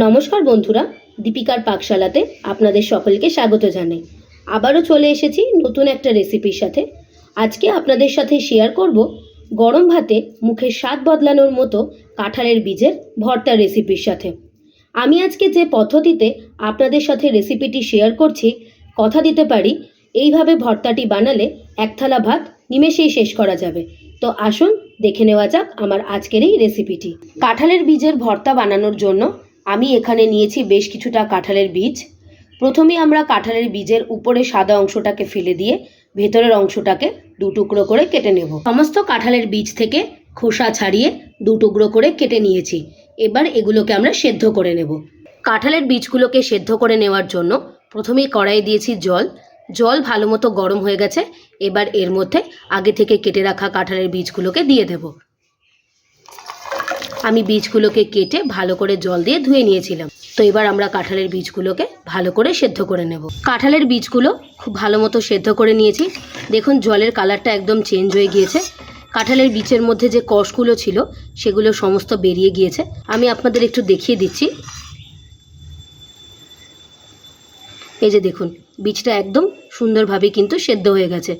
নমস্কার বন্ধুরা, দীপিকার পাকশালাতে আপনাদের সকলকে স্বাগত জানাই। আবারও চলে এসেছি নতুন একটা রেসিপির সাথে। আজকে আপনাদের সাথে শেয়ার করব গরম ভাতে মুখের স্বাদ বদলানোর মতো কাঁঠালের বীজের ভর্তা রেসিপির সাথে। আমি আজকে যে পদ্ধতিতে আপনাদের সাথে রেসিপিটি শেয়ার করছি, কথা দিতে পারি, এইভাবে ভর্তাটি বানালে এক থালা ভাত নিমেষেই শেষ করা যাবে। তো আসুন দেখে নেওয়া যাক আমার আজকের এই রেসিপিটি কাঁঠালের বীজের ভর্তা বানানোর জন্য আমি এখানে নিয়েছি বেশ কিছুটা কাঁঠালের বীজ। প্রথমে আমরা কাঁঠালের বীজের উপরে সাদা অংশটাকে ফেলে দিয়ে ভেতরের অংশটাকে দু টুকরো করে কেটে নেব। সমস্ত কাঁঠালের বীজ থেকে খোসা ছাড়িয়ে দু টুকরো করে কেটে নিয়েছি। এবার এগুলোকে আমরা সেদ্ধ করে নেব। কাঁঠালের বীজগুলোকে সেদ্ধ করে নেওয়ার জন্য প্রথমেই কড়াইয়ে দিয়েছি জল। জল ভালো মতো গরম হয়ে গেছে। এবার এর মধ্যে আগে থেকে কেটে রাখা কাঁঠালের বীজগুলোকে দিয়ে দেব। আমি বীজগুলোকে কেটে ভালো করে জল দিয়ে ধুয়ে নিয়েছিলাম। তো এবার আমরা কাঁঠালের বীজগুলোকে ভালো করে সেদ্ধ করে নেব। কাঁঠালের বীজগুলো খুব ভালো মতো সেদ্ধ করে নিয়েছি। দেখুন, জলের কালারটা একদম চেঞ্জ হয়ে গিয়েছে। কাঁঠালের বীজের মধ্যে যে কষগুলো ছিল, সেগুলো সমস্ত বেরিয়ে গিয়েছে। আমি আপনাদের একটু দেখিয়ে দিচ্ছি। এই যে দেখুন, বীজটা একদম সুন্দরভাবে কিন্তু সেদ্ধ হয়ে গেছে।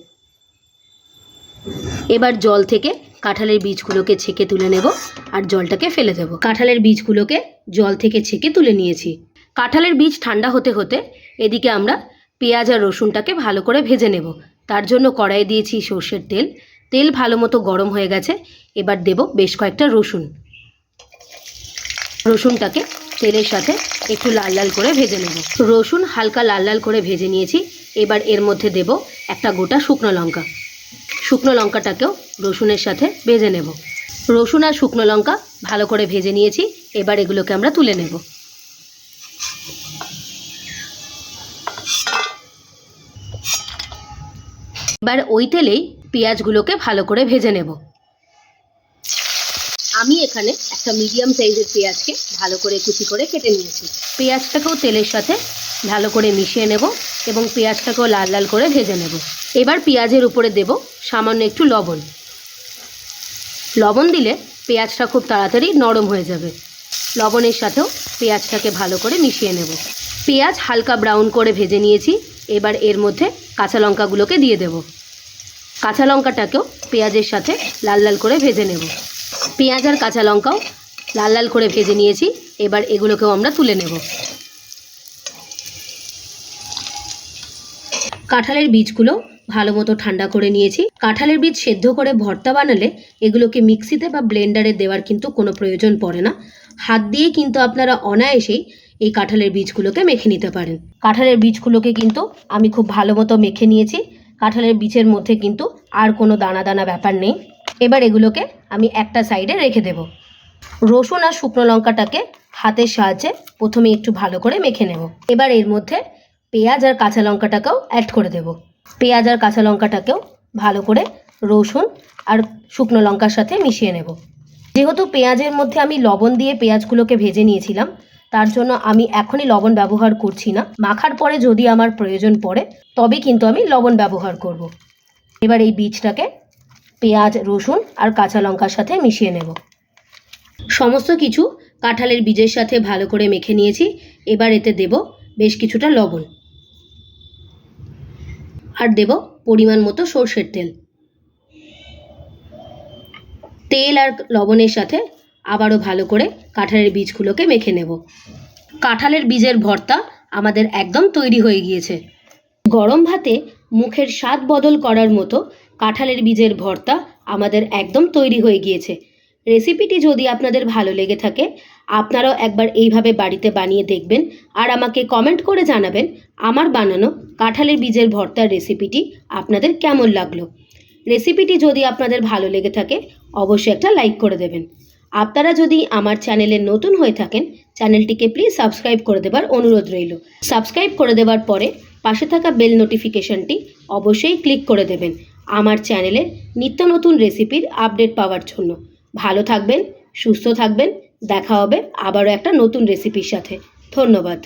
এবার জল থেকে কাঁঠালের বীজগুলোকে ছেঁকে তুলে নেব আর জলটাকে ফেলে দেব। কাঁঠালের বীজগুলোকে জল থেকে ছেঁকে তুলে নিয়েছি। কাঁঠালের বীজ ঠান্ডা হতে হতে এদিকে আমরা পেঁয়াজ আর রসুনটাকে ভালো করে ভেজে নেব। তার জন্য কড়াইয়ে দিয়েছি সর্ষের তেল। তেল ভালো মতো গরম হয়ে গেছে। এবার দেব বেশ কয়েকটা রসুন। রসুনটাকে তেলের সাথে একটু লাল লাল করে ভেজে নেব। রসুন হালকা লাল লাল করে ভেজে নিয়েছি। এবার এর মধ্যে দেব একটা গোটা শুকনো লঙ্কা। শুকনো লঙ্কাটাকেও রসুনের সাথে ভেজে নেব। রসুন আর শুকনো লঙ্কা ভালো করে ভেজে নিয়েছি, এবার এগুলোকে আমরা তুলে নেব। এবার ওই তেলেই পেঁয়াজগুলোকে ভালো করে ভেজে নেব। আমি এখানে একটা মিডিয়াম সাইজের পেঁয়াজকে ভালো করে কুচি করে কেটে নিয়েছি। পেঁয়াজটাকেও তেলের সাথে ভালো করে মিশিয়ে নেব এবং পেঁয়াজটাকেও লাল লাল করে ভেজে নেব। এবার পেঁয়াজের উপরে দেব সামান্য একটু লবণ। লবণ দিলে পেঁয়াজটা খুব তাড়াতাড়ি নরম হয়ে যাবে। লবণের সাথেও পেঁয়াজটাকে ভালো করে মিশিয়ে নেব। পেঁয়াজ হালকা ব্রাউন করে ভেজে নিয়েছি, এবার এর মধ্যে কাঁচা লঙ্কাগুলোকে দিয়ে দেব। কাঁচা লঙ্কাটাকেও পেঁয়াজের সাথে লাল লাল করে ভেজে নেব। পেঁয়াজ আর কাঁচা লঙ্কাও লাল লাল করে ভেজে নিয়েছি, এবার এগুলোকেও আমরা তুলে নেব। কাঁঠালের বীজগুলো ভালো মতো ঠান্ডা করে নিয়েছি। কাঁঠালের বীজ সেদ্ধ করে ভর্তা বানালে এগুলোকে মিক্সিতে বা ব্লেন্ডারে দেওয়ার কিন্তু কোনো প্রয়োজন পড়ে না। হাত দিয়ে কিন্তু আপনারা অনায়াসেই এই কাঁঠালের বীজগুলোকে মেখে নিতে পারেন। কাঁঠালের বীজগুলোকে কিন্তু আমি খুব ভালো মতো মেখে নিয়েছি। কাঁঠালের বীজের মধ্যে কিন্তু আর কোনো দানা দানা ব্যাপার নেই। এবার এগুলোকে আমি একটা সাইডে রেখে দেব। রসুন আর শুকনো লঙ্কাটাকে হাতের সাহায্যে প্রথমে একটু ভালো করে মেখে নেব। এবার এর মধ্যে পেঁয়াজ আর কাঁচা লঙ্কাটাকেও অ্যাড করে দেব। পেঁয়াজ আর কাঁচা লঙ্কাটাকেও ভালো করে রসুন আর শুকনো লঙ্কার সাথে মিশিয়ে নেব। যেহেতু পেঁয়াজের মধ্যে আমি লবণ দিয়ে পেঁয়াজগুলোকে ভেজে নিয়েছিলাম, তার জন্য আমি এখনই লবণ ব্যবহার করছি না। মাখার পরে যদি আমার প্রয়োজন পড়ে, তবে কিন্তু আমি লবণ ব্যবহার করব। এবার এই বীজটাকে পেঁয়াজ, রসুন আর কাঁচা লঙ্কার সাথে মিশিয়ে নেব। সমস্ত কিছু কাঁঠালের বীজের সাথে ভালো করে মেখে নিয়েছি। এবার এতে দেব বেশ কিছুটা লবণ। আর দেব পরিমাণ মতো সর্ষের তেল। তেল আর লবণের সাথে আবারও ভালো করে কাঁঠালের বীজগুলোকে মেখে নেব। কাঁঠালের বীজের ভর্তা আমাদের একদম তৈরি হয়ে গিয়েছে। গরম ভাতে মুখের স্বাদ বদল করার মতো কাঁঠালের বীজের ভর্তা আমাদের একদম তৈরি হয়ে গিয়েছে। রেসিপিটি যদি আপনাদের ভালো লেগে থাকে, আপনারাও একবার এইভাবে বাড়িতে বানিয়ে দেখবেন আর আমাকে কমেন্ট করে জানাবেন আমার বানানো কাঁঠালের বীজের ভর্তার রেসিপিটি আপনাদের কেমন লাগল। রেসিপিটি যদি আপনাদের ভালো লেগে থাকে, অবশ্যই একটা লাইক করে দেবেন। আপনারা যদি আমার চ্যানেলে নতুন হয়ে থাকেন, চ্যানেলটিকে প্লিজ সাবস্ক্রাইব করে দেবার অনুরোধ রইল। সাবস্ক্রাইব করে দেওয়ার পরে পাশে থাকা বেল নোটিফিকেশনটি অবশ্যই ক্লিক করে দেবেন আমার চ্যানেলের নিত্য নতুন রেসিপির আপডেট পাওয়ার জন্য। ভালো থাকবেন সুস্থ থাকবেন দেখা হবে আবারও একটা নতুন রেসিপির সাথে। ধন্যবাদ।